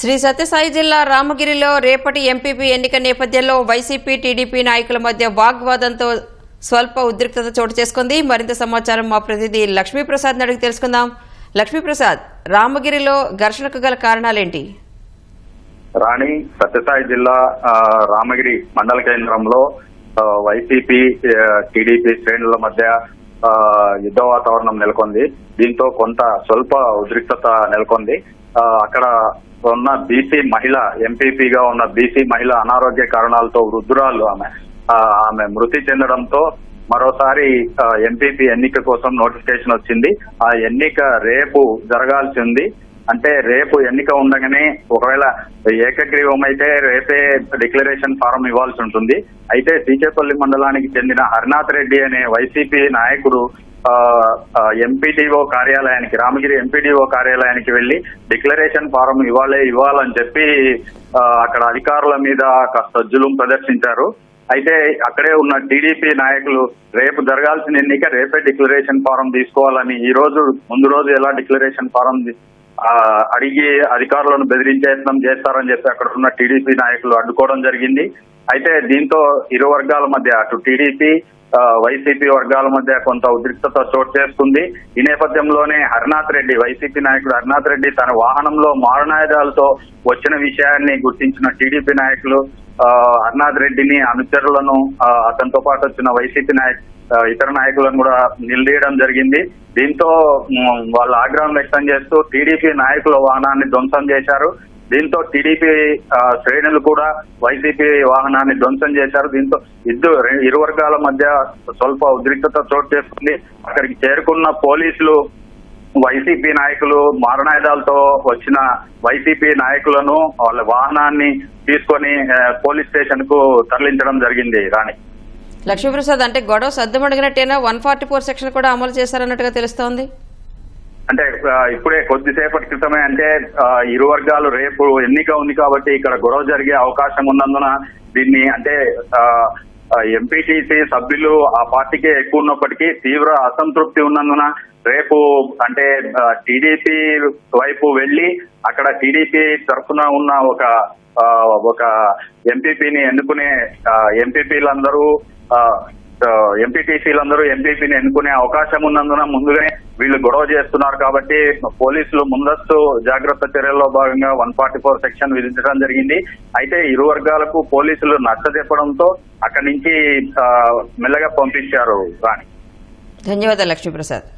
శ్రీ సత్యసాయి జిల్లా రామగిరిలో రేపటి ఎంపీపీ ఎన్నిక నేపథ్యంలో వైసీపీ టీడీపీ నాయకుల మధ్య వాగ్వాదంతో స్వల్ప ఉద్రిక్తత చోటు చేసుకుంది. మరింత సమాచారం మా ప్రతినిధి లక్ష్మీప్రసాద్ అడిగి తెలుసుకుందాం. లక్ష్మీప్రసాద్ రామగిరిలో ఘర్షణకు గల కారణాలేంటి? రాణి సత్యసాయి జిల్లా రామగిరి మండల కేంద్రంలో వైసీపీ టీడీపీ శ్రేణుల మధ్య యుద్ధ వాతావరణం నెలకొంది. దీంతో కొంత స్వల్ప ఉద్రిక్తత నెలకొంది. అక్కడ ఉన్న బీసీ మహిళ ఎంపీపీగా ఉన్న బీసీ మహిళ అనారోగ్య కారణాలతో వృద్ధురాలు ఆమె ఆమె మృతి చెందడంతో మరోసారి ఎంపీపీ ఎన్నిక కోసం నోటిఫికేషన్ వచ్చింది. ఆ ఎన్నిక రేపు జరగాల్సి ఉంది అంటే రేపు ఎన్నిక ఉండగానే ఒకవేళ ఏకగ్రీవం అయితే రేపే డిక్లరేషన్ ఫారం ఇవ్వాల్సి ఉంటుంది. అయితే సీచేపల్లి మండలానికి చెందిన హరినాథ్ రెడ్డి అనే వైసీపీ నాయకుడు ఎంపీడీఓ కార్యాలయానికి రామగిరి ఎంపీడీఓ కార్యాలయానికి వెళ్ళి డిక్లరేషన్ ఫారం ఇవ్వాలే ఇవ్వాలని చెప్పి అక్కడ అధికారుల మీద కాస్త జులుం ప్రదర్శించారు. అయితే అక్కడే ఉన్న టీడీపీ నాయకులు రేపు జరగాల్సిన ఎన్నిక రేపే డిక్లరేషన్ ఫారం తీసుకోవాలని ఈ రోజు ముందు రోజు ఎలా డిక్లరేషన్ ఫారం అడిగి అధికారులను బెదిరించే యత్నం చేస్తారని చెప్పి అక్కడ ఉన్న టీడీపీ నాయకులు అడ్డుకోవడం జరిగింది. అయితే దీంతో ఇరు వర్గాల మధ్య అటు టీడీపీ వైసీపీ వర్గాల మధ్య కొంత ఉద్రిక్తత చోటు చేసుకుంది. ఈ నేపథ్యంలోనే హరినాథ్ రెడ్డి వైసీపీ నాయకుడు హరినాథ్ రెడ్డి తన వాహనంలో మారణాయుధాలతో వచ్చిన విషయాన్ని గుర్తించిన టీడీపీ నాయకులు ఆ, హరినాథ్ రెడ్డిని అనుచరులను అతనితో పాటు వచ్చిన వైసీపీ నాయకు ఇతర నాయకులను కూడా నిలదీయడం జరిగింది. దీంతో వాళ్ళు ఆగ్రహం వ్యక్తం చేస్తూ టీడీపీ నాయకుల వాహనాన్ని ధ్వంసం చేశారు. దీంతో టీడీపీ శ్రేణులు కూడా వైసీపీ వాహనాన్ని ధ్వంసం చేశారు. దీంతో ఇద్దరు ఇరు వర్గాల మధ్య స్వల్ప ఉద్రిక్తత చోటు చేసుకుంది. అక్కడికి చేరుకున్న పోలీసులు వైసీపీ నాయకులు మారణాయుధాలతో వచ్చిన వైసీపీ నాయకులను వాళ్ళ వాహనాన్ని తీసుకొని పోలీస్ స్టేషన్కు తరలించడం జరిగింది రాణి. లక్ష్మీప్రసాద్ అంటే గొడవ సద్దుమడిగినట్టేనా? వన్ ఫార్టీ ఫోర్ సెక్షన్ కూడా అమలు చేశారన్నట్టుగా తెలుస్తోంది. అంటే ఇప్పుడే కొద్దిసేపటి క్రితమే అంటే ఇరు వర్గాలు రేపు ఎన్నిక ఉంది కాబట్టి ఇక్కడ గొడవ జరిగే అవకాశం ఉన్నందున దీన్ని అంటే ఎంపీటీసీ సభ్యులు ఆ పార్టీకే ఎక్కువ ఉన్నప్పటికీ తీవ్ర అసంతృప్తి ఉన్నందున రేపు అంటే టీడీపీ వైపు వెళ్ళి అక్కడ టీడీపీ తరఫున ఉన్న ఒక ఒక ఎంపీపీని ఎన్నుకునే ఎంపీపీలందరూ ఎంపీటీసీలందరూ ఎంపీపీని ఎన్నుకునే అవకాశం ఉన్నందున ముందుగానే వీళ్ళు గొడవ చేస్తున్నారు కాబట్టి పోలీసులు ముందస్తు జాగ్రత్త చర్యల్లో భాగంగా వన్ ఫార్టీ ఫోర్ సెక్షన్ విధించడం జరిగింది. అయితే ఇరు వర్గాలకు పోలీసులు నచ్చ చెప్పడంతో అక్కడి నుంచి మెల్లగా పంపించారు రాణి. ధన్యవాదాలు లక్ష్మీప్రసాద్.